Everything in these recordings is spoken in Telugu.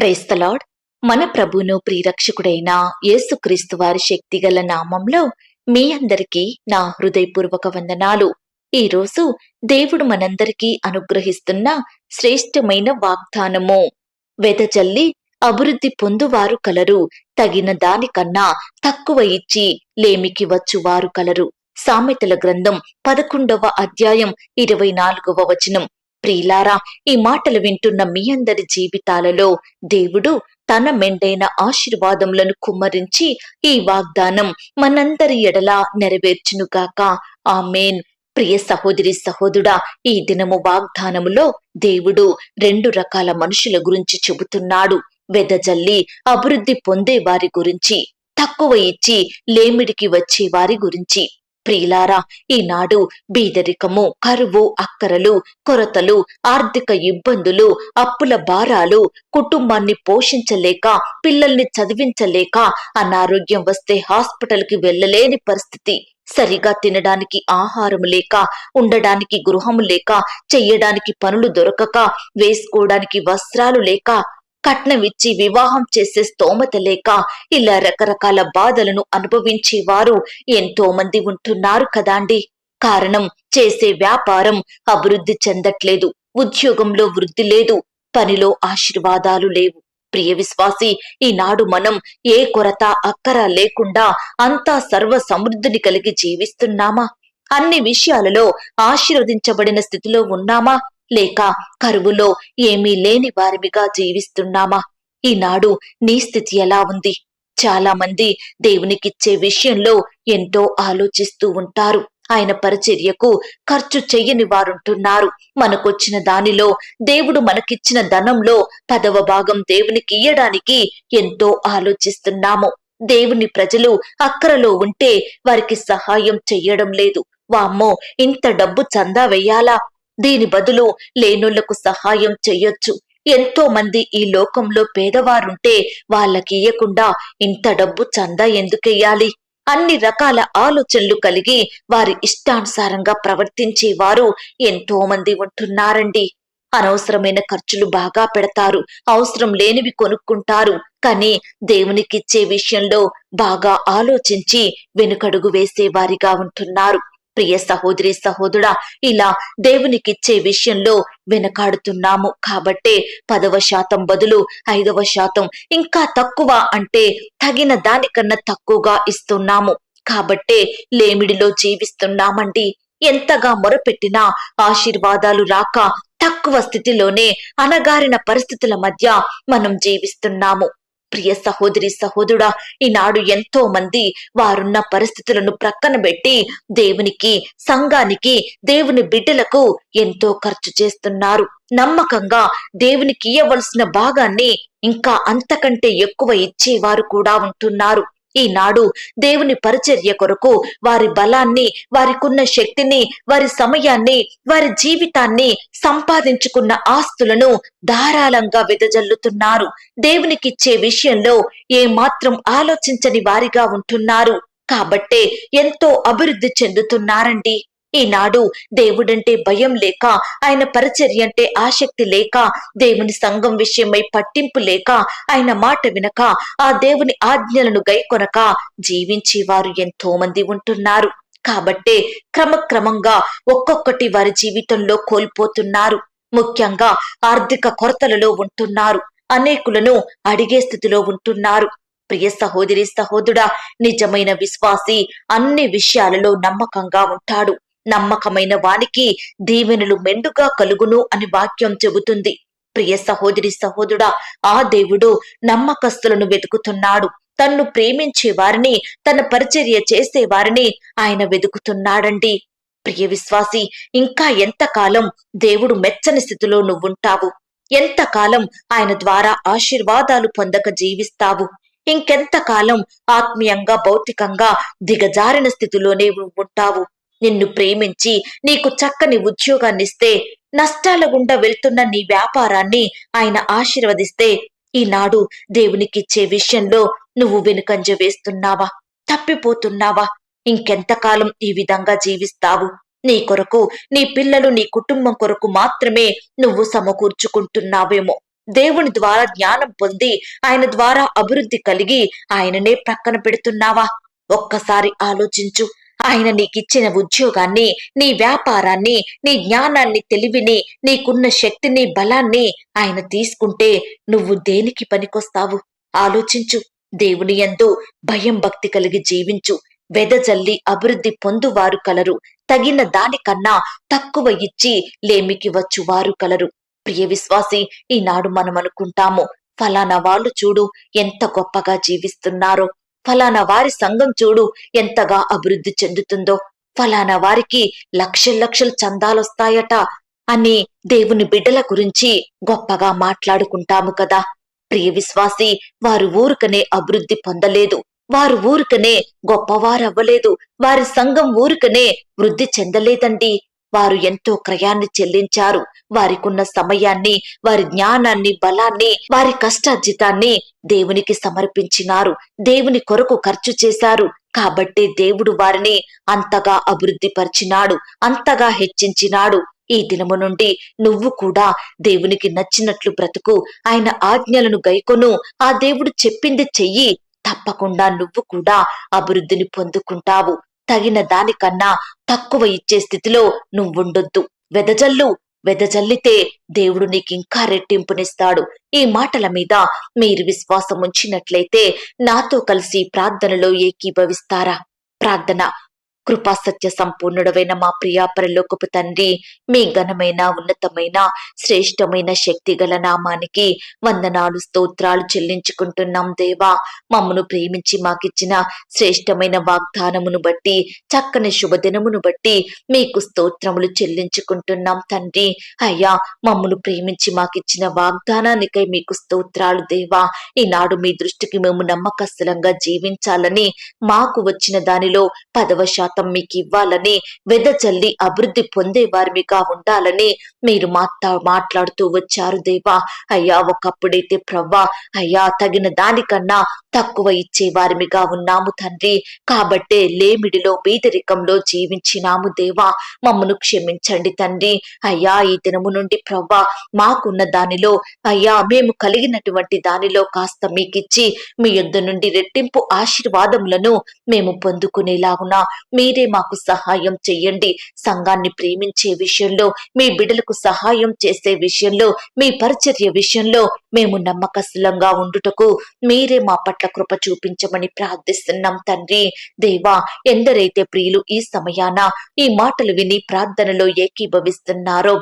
క్రైస్తలాడ్ మన ప్రభును ప్రియరక్షకుడైన యేసుక్రీస్తు వారి శక్తిగల నామంలో మీ అందరికీ నా హృదయపూర్వక వందనాలు. ఈ రోజు దేవుడు మనందరికీ అనుగ్రహిస్తున్న శ్రేష్టమైన వాగ్దానము. వెదజల్లి అభివృద్ధి పొందువారు కలరు తగిన దానికన్నా తక్కువ ఇచ్చి లేమికి వచ్చువారు కలరు. సామెతల గ్రంథం పదకొండవ అధ్యాయం ఇరవై నాలుగవ వచనం. ప్రియులారా ఈ మాటలు వింటున్న మీ అందరి జీవితాలలో దేవుడు తన మెండైన ఆశీర్వాదములను కుమ్మరించి ఈ వాగ్దానం మనందరి ఎడలా నెరవేర్చునుగాక. ఆమెన్. ప్రియ సహోదరి సహోదుడా ఈ దినము వాగ్దానములో దేవుడు రెండు రకాల మనుషుల గురించి చెబుతున్నాడు. వెదజల్లి అభివృద్ధి పొందే వారి గురించి తక్కువ ఇచ్చి లేమిడికి వచ్చే వారి గురించి. ప్రియులారా ఈనాడు బీదరికము కరువు అక్కరలు కొరతలు ఆర్థిక ఇబ్బందులు అప్పుల భారాలు కుటుంబాన్ని పోషించలేక పిల్లల్ని చదివించలేక అనారోగ్యం వస్తే హాస్పిటల్కి వెళ్ళలేని పరిస్థితి. సరిగా తినడానికి ఆహారం లేక ఉండడానికి గృహము లేక చెయ్యడానికి పనులు దొరకక వేసుకోవడానికి వస్త్రాలు లేక కట్నం ఇచ్చి వివాహం చేసే స్తోమత లేక ఇలా రకరకాల బాధలను అనుభవించేవారు ఎంతో మంది ఉంటున్నారు కదాండి. కారణం చేసే వ్యాపారం అభివృద్ధి చెందట్లేదు ఉద్యోగంలో వృద్ధి లేదు పనిలో ఆశీర్వాదాలు లేవు. ప్రియ విశ్వాసి ఈనాడు మనం ఏ కొరత అక్కర లేకుండా అంతా సర్వ సమృద్ధిని కలిగి జీవిస్తున్నామా? అన్ని విషయాలలో ఆశీర్వదించబడిన స్థితిలో ఉన్నామా? లేక కరువులో ఏమీ లేని వారిమిగా జీవిస్తున్నామా? ఈనాడు నీ స్థితి ఎలా ఉంది? చాలా మంది దేవునికిచ్చే విషయంలో ఎంతో ఆలోచిస్తూ ఉంటారు. ఆయన పరిచర్యకు ఖర్చు చెయ్యని వారుంటున్నారు. మనకొచ్చిన దానిలో దేవుడు మనకిచ్చిన ధనంలో పదవ భాగం దేవునికి ఇయ్యడానికి ఎంతో ఆలోచిస్తున్నాము. దేవుని ప్రజలు అక్కరలో ఉంటే వారికి సహాయం చెయ్యడం లేదు. వామ్మో ఇంత డబ్బు చందా వెయ్యాలా? దీని బదులు లేనుళ్ళకు సహాయం చెయ్యొచ్చు ఎంతో మంది ఈ లోకంలో పేదవారుంటే వాళ్ళకి ఇయ్యకుండా ఇంత డబ్బు చందా ఎందుకెయ్యాలి? అన్ని రకాల ఆలోచనలు కలిగి వారి ఇష్టానుసారంగా ప్రవర్తించేవారు ఎంతో మంది ఉంటున్నారండి. అనవసరమైన ఖర్చులు బాగా పెడతారు అవసరం లేనివి కొనుక్కుంటారు. కానీ దేవునికిచ్చే విషయంలో బాగా ఆలోచించి వెనుకడుగు వేసేవారిగా ఉంటున్నారు. ప్రియ సహోదరి సహోదరుడా ఇలా దేవునికిచ్చే విషయంలో వెనకాడుతున్నాము. కాబట్టే పదవ శాతం బదులు ఐదవ శాతం ఇంకా తక్కువ అంటే తగిన దానికన్నా తక్కువగా ఇస్తున్నాము. కాబట్టే లేమిడిలో జీవిస్తున్నామండి. ఎంతగా మొరపెట్టినా ఆశీర్వాదాలు రాక తక్కువ స్థితిలోనే అనగారిన పరిస్థితుల మధ్య మనం జీవిస్తున్నాము. ప్రియ సహోదరి సహోదరుడా ఈనాడు ఎంతో మంది వారున్న పరిస్థితులను ప్రక్కన పెట్టి దేవునికి సంఘానికి దేవుని బిడ్డలకు ఎంతో ఖర్చు చేస్తున్నారు. నమ్మకంగా దేవునికి ఇయ్యవలసిన భాగాన్ని ఇంకా అంతకంటే ఎక్కువ ఇచ్చేవారు కూడా ఉంటున్నారు. ఈనాడు దేవుని పరిచర్య కొరకు వారి బలాన్ని వారికున్న శక్తిని వారి సమయాన్ని వారి జీవితాన్ని సంపాదించుకున్న ఆస్తులను ధారాళంగా వెదజల్లుతున్నారు. దేవునికిచ్చే విషయంలో ఏ మాత్రం ఆలోచించని వారిగా ఉంటున్నారు. కాబట్టే ఎంతో అభివృద్ధి చెందుతున్నారండి. ఈనాడు దేవుడంటే భయం లేక ఆయన పరిచర్య అంటే ఆసక్తి లేక దేవుని సంఘం విషయమై పట్టింపు లేక ఆయన మాట వినక ఆ దేవుని ఆజ్ఞలను గైకొనక జీవించేవారు ఎంతో మంది ఉంటున్నారు. కాబట్టే క్రమక్రమంగా ఒక్కొక్కటి వారి జీవితంలో కోల్పోతున్నారు. ముఖ్యంగా ఆర్థిక కొరతలలో ఉంటున్నారు. అనేకులను అడిగే స్థితిలో ఉంటున్నారు. ప్రియ సహోదరి సహోదరుడా నిజమైన విశ్వాసి అన్ని విషయాలలో నమ్మకంగా ఉంటాడు. నమ్మకమైన వానికి దీవెనలు మెండుగా కలుగును అని వాక్యం చెబుతుంది. ప్రియ సహోదరి సహోదరుడా ఆ దేవుడు నమ్మకస్తులను వెతుకుతున్నాడు. తన్ను ప్రేమించే వారిని తన పరిచర్య చేసే వారిని ఆయన వెతుకుతున్నాడండి. ప్రియ విశ్వాసి ఇంకా ఎంతకాలం దేవుడు మెచ్చని స్థితిలో నువ్వుంటావు? ఎంతకాలం ఆయన ద్వారా ఆశీర్వాదాలు పొందక జీవిస్తావు? ఇంకెంతకాలం ఆత్మీయంగా భౌతికంగా దిగజారిన స్థితిలోనే ఉంటావు నిన్ను ప్రేమించి నీకు చక్కని ఉద్యోగాన్నిస్తే నష్టాల గుండా వెళ్తున్న నీ వ్యాపారాన్ని ఆయన ఆశీర్వదిస్తే ఈనాడు దేవునికిచ్చే విషయంలో నువ్వు వెనుకంజ వేస్తున్నావా? తప్పిపోతున్నావా? ఇంకెంతకాలం ఈ విధంగా జీవిస్తావు? నీ కొరకు నీ పిల్లలు నీ కుటుంబం కొరకు మాత్రమే నువ్వు సమకూర్చుకుంటున్నావేమో. దేవుని ద్వారా జ్ఞానం పొంది ఆయన ద్వారా అభివృద్ధి కలిగి ఆయననే ప్రక్కన పెడుతున్నావా? ఒక్కసారి ఆలోచించు ఆయన నీకిచ్చిన ఉద్యోగాన్ని నీ వ్యాపారాన్ని నీ జ్ఞానాన్ని తెలివిని నీకున్న శక్తిని బలాన్ని ఆయన తీసుకుంటే నువ్వు దేనికి పనికొస్తావు? ఆలోచించు. దేవుని యందు భయం భక్తి కలిగి జీవించు. వెదజల్లి అభివృద్ధి పొందువారు కలరు. తగిన దానికన్నా తక్కువ ఇచ్చి లేమికి వచ్చువారు కలరు. ప్రియ విశ్వాసి ఈనాడు మనం అనుకుంటాము ఫలానా వాళ్ళు చూడు ఎంత గొప్పగా జీవిస్తున్నారో. ఫలానా వారి సంఘం చూడు ఎంతగా అభివృద్ధి చెందుతుందో. ఫలానా వారికి లక్షల లక్షలు చందాలొస్తాయట అని దేవుని బిడ్డల గురించి గొప్పగా మాట్లాడుకుంటాము కదా. ప్రియ విశ్వాసి వారు ఊరుకనే అభివృద్ధి పొందలేదు. వారు ఊరుకనే గొప్పవారవ్వలేదు. వారి సంఘం ఊరుకనే వృద్ధి చెందలేదండి. వారు ఎంతో క్రయాన్ని చెల్లించారు. వారికున్న సమయాన్ని వారి జ్ఞానాన్ని బలాన్ని వారి కష్టార్జితాన్ని దేవునికి సమర్పించినారు. దేవుని కొరకు ఖర్చు చేశారు. కాబట్టి దేవుడు వారిని అంతగా అభివృద్ధి పరిచినాడు అంతగా హెచ్చించినాడు. ఈ దినము నుండి నువ్వు కూడా దేవునికి నచ్చినట్లు బ్రతుకు. ఆయన ఆజ్ఞలను గైకొను. ఆ దేవుడు చెప్పింది చెయ్యి. తప్పకుండా నువ్వు కూడా అభివృద్ధిని పొందుకుంటావు. తగిన దానికన్నా తక్కువ ఇచ్చే స్థితిలో నువ్వుండొద్దు. వెదజల్లు వెదజల్లితే దేవుడు నీకింకా రెట్టింపునిస్తాడు. ఈ మాటల మీద మీరు విశ్వాసం ఉంచినట్లయితే నాతో కలిసి ప్రార్థనలో ఏకీభవిస్తారా? ప్రార్థన కృపా సత్య సంపూర్ణుడవైన మా ప్రియా పరలోకపు తండ్రి మీ ఘనమైన ఉన్నతమైన శ్రేష్టమైన శక్తి గల నామానికి వందనాలు స్తోత్రాలు చెల్లించుకుంటున్నాం దేవా. మమ్మను ప్రేమించి మాకిచ్చిన శ్రేష్టమైన వాగ్దానమును బట్టి చక్కని శుభదినమును బట్టి మీకు స్తోత్రములు చెల్లించుకుంటున్నాం తండ్రి. అయ్యా మమ్మను ప్రేమించి మాకిచ్చిన వాగ్దానానికై మీకు స్తోత్రాలు దేవా. ఈనాడు మీ దృష్టికి మేము నమ్మకస్తులంగా జీవించాలని మాకు వచ్చిన దానిలో పదవ శాతం మీకు ఇవ్వాలని వెదజల్లి అభివృద్ధి పొందే వారిగా ఉండాలని మీరు మాట్లా మాట్లాడుతూ వచ్చారు దేవా. అయ్యా ఒకప్పుడైతే ప్రవ్వా అయ్యా తగిన దానికన్నా తక్కువ ఇచ్చే వారిమిగా ఉన్నాము తండ్రి. కాబట్టే లేమిడిలో బీదరికంలో జీవించినాము దేవా. మమ్మను క్షమించండి తండ్రి. అయ్యా ఈ దినము నుండి ప్రవ్వా మాకున్న దానిలో అయ్యా మేము కలిగినటువంటి దానిలో కాస్త మీకిచ్చి మీ యుద్ధ నుండి రెట్టింపు ఆశీర్వాదములను మేము పొందుకునేలాగున. మీరే మాకు సహాయం చెయ్యండి. సంఘాన్ని ప్రేమించే విషయంలో మీ బిడ్డలకు సహాయం చేసే విషయంలో మీ పరిచర్య విషయంలో మేము నమ్మకస్తులంగా ఉండుటకు మీరే మా పట్ల కృప చూపించమని ప్రార్థిస్తున్నాం తండ్రి. దేవా ఎందరైతే ప్రియులు ఈ సమయాన ఈ మాటలు విని ప్రార్థనలో ఏకీభవిస్తున్నారో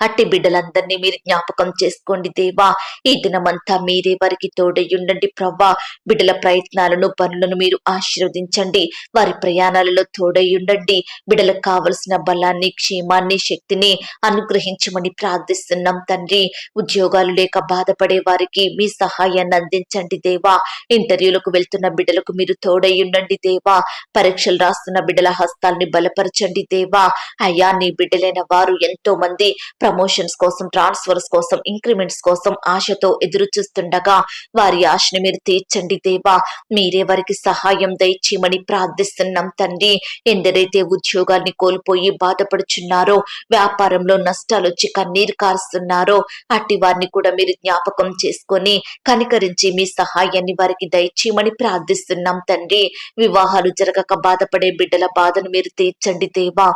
అట్టి బిడ్డలందరినీ మీరు జ్ఞాపకం చేసుకోండి దేవా. ఈ దినమంతా మీరే వారికి తోడయ్యుండండి ప్రవ్వా. బిడ్డల ప్రయత్నాలను పనులను మీరు ఆశీర్వదించండి. వారి ప్రయాణాలలో తోడయ్యుండండి బిడ్డలకు కావలసిన బలాన్ని క్షేమాన్ని శక్తిని అనుగ్రహించమని ప్రార్థిస్తున్నాం తండ్రి. ఉద్యోగాలు లేక బాధపడే వారికి మీ సహాయాన్ని అందించండి దేవా. ఇంటర్వ్యూలకు వెళ్తున్న బిడ్డలకు మీరు తోడయ్యుండండి దేవా. పరీక్షలు రాస్తున్న బిడ్డల హస్తాల్ని బలపరచండి దేవా. అయ్యా నీ బిడ్డలైన వారు ఎంతో మంది ప్రమోషన్స్ కోసం ట్రాన్స్ఫర్స్ కోసం ఇంక్రిమెంట్స్ కోసం ఆశతో ఎదురు చూస్తుండగా వారి ఆశని మీరు తీర్చండి దేవా. మీరే వారికి సహాయం దయచేయమని ప్రార్థిస్తున్నాం తండ్రి. ఎందరైతే ఉద్యోగాన్ని కోల్పోయి బాధపడుచున్నారో వ్యాపారంలో నష్టాలు వచ్చి కన్నీరు కారుస్తున్నారో అట్టి వారిని కూడా మీరు జ్ఞాపకం చేసుకొని కనికరించి మీ సహాయాన్ని వారికి దయచేయమని ప్రార్థిస్తున్నాం తండ్రి. వివాహాలు జరగక బాధపడే బిడ్డల బాధను మీరు తీర్చండి దేవా.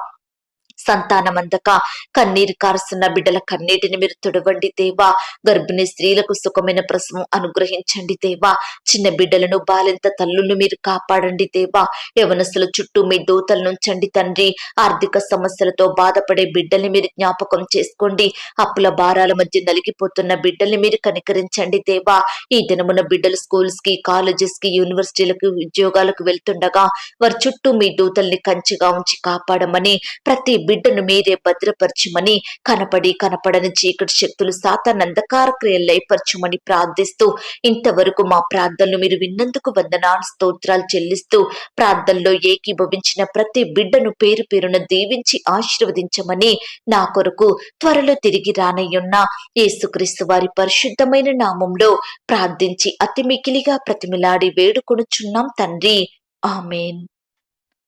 సంతానమందక. కన్నీరు కారుస్తున్న బిడ్డల కన్నీటిని మీరు తుడవండి దేవా. గర్భిణీ స్త్రీలకు సుఖమైన ప్రసవం అనుగ్రహించండి దేవా. చిన్న బిడ్డలను బాలింత తల్లులను మీరు కాపాడండి దేవా. యవనస్తుల చుట్టూ మీ దూతలు నుంచండి తండ్రి. ఆర్థిక సమస్యలతో బాధపడే బిడ్డల్ని మీరు జ్ఞాపకం చేసుకోండి. అప్పుల భారాల మధ్య నలిగిపోతున్న బిడ్డల్ని మీరు కనికరించండి దేవా. ఈ దినమున బిడ్డలు స్కూల్స్కి కాలేజెస్కి యూనివర్సిటీలకు ఉద్యోగాలకు వెళ్తుండగా వారి చుట్టూ మీ దూతల్ని కంచిగా ఉంచి కాపాడమని ప్రతి బిడ్డను మీరే భద్రపరచుమని కనపడి కనపడని చీకటి శక్తులు సాతాన్ అంధకార క్రియలు లయపరచుమని ప్రార్థిస్తూ ఇంతవరకు మా ప్రార్థనలు మీరు విన్నందుకు వందనాలు స్తోత్రాలు చెల్లిస్తూ ప్రార్థనలో ఏకీభవించిన ప్రతి బిడ్డను పేరు పేరున దీవించి ఆశీర్వదించమని నా కొరకు త్వరలో తిరిగి రానయ్యున్న యేసుక్రీస్తు వారి పరిశుద్ధమైన నామంలో ప్రార్థించి అతి మికిలిగా ప్రతిమిలాడి వేడుకొనుచున్నాం తండ్రి. ఆమెన్.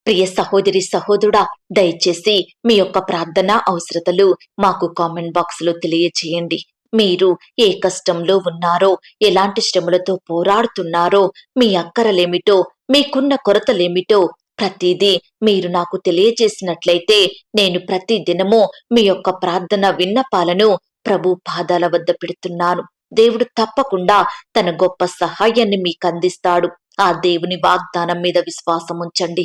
ప్రియ సహోదరి సహోదరుడా దయచేసి మీ యొక్క ప్రార్థన అవసరతలు మాకు కామెంట్ బాక్స్లో తెలియచేయండి మీరు ఏ కష్టంలో ఉన్నారో ఎలాంటి శ్రమలతో పోరాడుతున్నారో మీ అక్కరలేమిటో మీకున్న కొరతలేమిటో ప్రతిదీ మీరు నాకు తెలియజేసినట్లయితే నేను ప్రతి దినము మీ యొక్క ప్రార్థన విన్నపాలను ప్రభు పాదాల వద్ద పెడుతున్నాను. దేవుడు తప్పకుండా తన గొప్ప సహాయాన్ని మీకు అందిస్తాడు ఆ దేవుని వాగ్దానం మీద విశ్వాసం ఉంచండి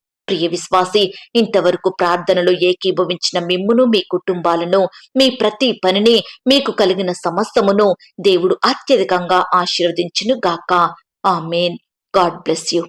ప్రియ విశ్వాసి ఇంతవరకు ప్రార్థనలో ఏకీభవించిన మిమ్మును మీ కుటుంబాలను మీ ప్రతి పనిని మీకు కలిగిన సమస్తమును దేవుడు అత్యధికంగా ఆశీర్వదించును గాక ఆమెన్. God bless you.